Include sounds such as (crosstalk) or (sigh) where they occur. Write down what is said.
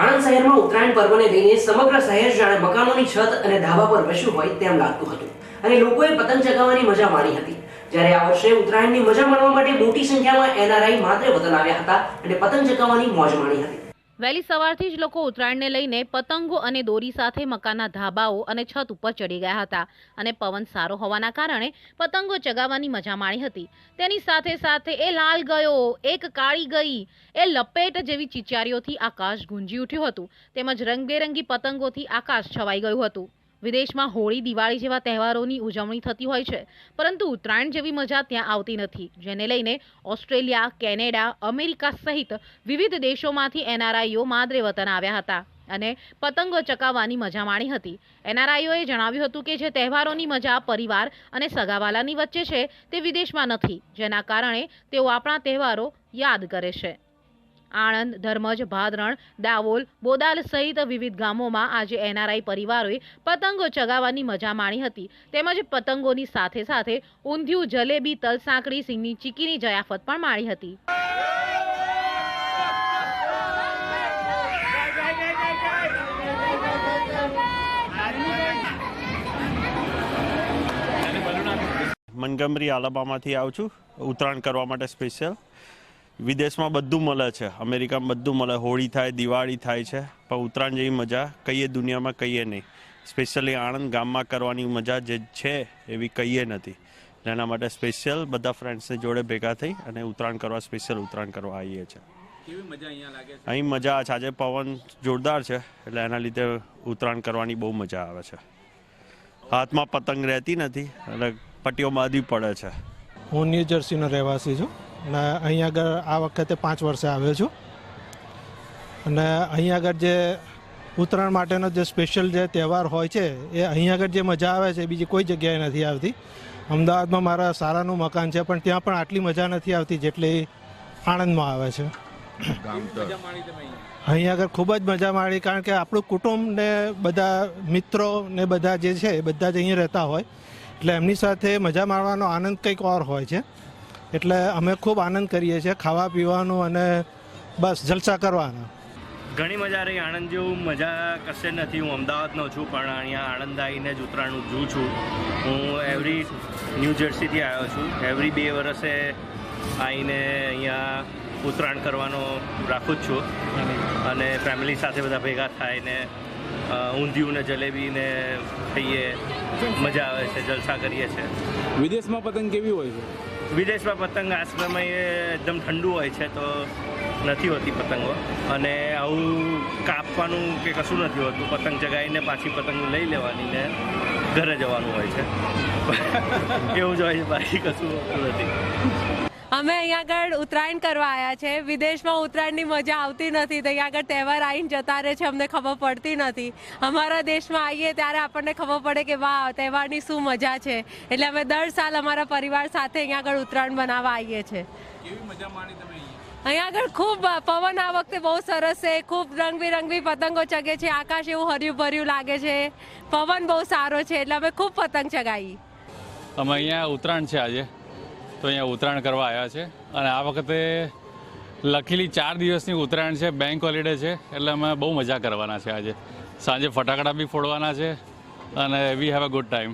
આણંદ શહેરમાં ઉત્તરાયણ પર્વને લઈને સમગ્ર શહેર જાણે મકાનોની છત અને ધાબા પર બેસ્યું હોય તેમ લાગતું હતું. અને લોકોએ પતંગ ચગાવવાની મજા માણી હતી. જ્યારે આ વર્ષે ઉત્તરાયણની મજા માણવા માટે મોટી સંખ્યામાં એનઆરઆઈ માત્ર વતન આવ્યા હતા અને પતંગ ચગાવવાની મોજ માણી હતી. વહેલી સવારથી જ લોકો ઉત્તરાયણને લઈને પતંગો અને દોરી સાથે મકાનના ધાબાઓ અને છત ઉપર ચડી ગયા હતા અને પવન સારો હોવાના કારણે પતંગો ચગાવવાની મજા માણી હતી. તેની સાથે સાથે એ લાલ ગયો, એક કાળી ગઈ, એ લપેટ જેવી ચિચારીઓથી આકાશ ગુંજી ઉઠ્યું હતું. તેમજ રંગબેરંગી પતંગોથી આકાશ છવાઈ ગયું હતું. વિદેશમાં હોળી, દિવાળી જેવા તહેવારોની ઉજવણી થતી હોય છે. પરંતુ ઉત્તરાયણ જેવી મજા ત્યાં આવતી નથી. જેને લઈને ઓસ્ટ્રેલિયા, કેનેડા, અમેરિકા સહિત વિવિધ દેશોમાંથી એનઆરઆઈઓ માદરે વતન આવ્યા હતા અને પતંગો ચકાવવાની મજા માણી હતી. એનઆરઆઈઓએ જણાવ્યું હતું કે જે તહેવારોની મજા પરિવાર અને સગાવાલાની વચ્ચે છે તે વિદેશમાં નથી, જેના કારણે તેઓ આપણા તહેવારો યાદ કરે છે. આણંદ, ધર્મજ, ભાદરણ, દાવોલ, બોદાલ સહિત વિવિધ ગામોમાં આજે એનઆરઆઈ પરિવારોએ પતંગો ચગાવવાની મજા માણી હતી. તેમજ પતંગોની સાથે સાથે ઊંધિયું, જલેબી તલ સાંકળી સિંગની ચીકીની જયાફત પણ માણી હતી. મનગમરી આલાબામાંથી આવું છું. ઉત્તરાયણ કરવા માટે સ્પેશિયલ વિદેશમાં બધું મળે છે. અમેરિકામાં બધું મળે. હોળી થાય દિવાળી થાય છે. પણ ઉત્તરાયણ જેવી મજા કહીએ દુનિયામાં કહીએ નહીં. સ્પેશિયલી આણંદ ગામમાં કરવાની મજા જે છે એવી કહીએ નથી. એના માટે સ્પેશિયલ બધા ફ્રેન્ડ્સને જોડે ભેગા થઈ અને ઉત્તરાયણ કરવા સ્પેશિયલ ઉત્તરાયણ કરવા આવીએ છીએ. મજા અહીંયા અહીં મજા છે. આજે પવન જોરદાર છે. એટલે એના લીધે ઉત્તરાયણ કરવાની બહુ મજા આવે છે. હાથમાં પતંગ રહેતી નથી. એટલે પટ્ટીઓ બાંધવી પડે છે. હું ન્યૂ જર્સીનો રહેવાસી છું. અને અહીં આગળ આ વખતે પાંચ વર્ષે આવ્યો છું. અને અહીં આગળ જે ઉત્તરાયણ માટેનો જે સ્પેશિયલ જે તહેવાર હોય છે, એ અહીં આગળ જે મજા આવે છે, બીજી કોઈ જગ્યાએ નથી આવતી. અમદાવાદમાં મારા સારાનું મકાન છે, પણ ત્યાં પણ આટલી મજા નથી આવતી જેટલી આણંદમાં આવે છે. અહીંયા અહીં આગળ ખૂબ જ મજા માણી, કારણ કે આપણું કુટુંબ ને બધા મિત્રો ને બધા જે છે, એ બધા જ અહીં રહેતા હોય. એટલે એમની સાથે મજા માણવાનો આનંદ કંઈક ઓર હોય છે. એટલે અમે ખૂબ આનંદ કરીએ છીએ ખાવા પીવાનું અને બસ જલસા કરવાના. ઘણી મજા રહી. આણંદ જેવું મજા કશે નથી. હું અમદાવાદનો છું પણ અહીંયા આણંદ આવીને જ ઉત્તરાયણ ઉજવું છું. હું એવરી ન્યૂ જર્સીથી આવ્યો છું. એવરી બે વર્ષે આવીને અહીંયા ઉત્તરાયણ કરવાનો રાખું જ છું. અને ફેમિલી સાથે બધા ભેગા થાયને ઊંધિયું ને જલેબી ને ખાઈએ. મજા આવે છે જલસા કરીએ છીએ વિદેશમાં પતંગ કેવી હોય છે? વિદેશમાં પતંગ આ સમયે એકદમ ઠંડુ હોય છે તો નથી હોતી પતંગો. અને આવું કાપવાનું કે કશું નથી હોતું. પતંગ ચગાવીને પાછી પતંગ લઈ લેવાની ને ઘરે જવાનું હોય છે. (laughs) એવું જ હોય છે, બાકી કશું હોતું નથી. અમે અહીંયા આગળ ઉત્તરાયણ કરવા આવ્યા છે. વિદેશમાં ઉત્તરાયણની મજા આવતી નથી. તો અહીંયા આગળ તહેવાર આવીને જતા રહે છે. અમને ખબર પડતી નથી. અમારા દેશમાં આવીએ ત્યારે આપણને ખબર પડે કે વાહ તહેવારની શું મજા છે. એટલે અમે દર સાલ અમારા પરિવાર સાથે અહીંયા આગળ ઉત્તરાયણ બનાવવા આવીએ છીએ કેવી મજા માણી તમે અહીંયા અહીંયા આગળ ખૂબ પવન આ વખતે બહુ સરસ છે. ખૂબ રંગબેરંગી પતંગો ચગે છે. આકાશ એવું હર્યું ભર્યું લાગે છે. પવન બહુ સારો છે. એટલે અમે ખૂબ પતંગ ચગાવી અમે અહીંયા ઉત્તરાયણ છે આજે. તો અહીંયા ઉત્તરાયણ કરવા આવ્યા છે. અને આ વખતે લખેલી ચાર દિવસની ઉત્તરાયણ છે બેંક હોલિડે છે, એટલે અમે બહુ મજા કરવાના છે આજે. સાંજે ફટાકડા બી ફોડવાના છે, અને we have a good time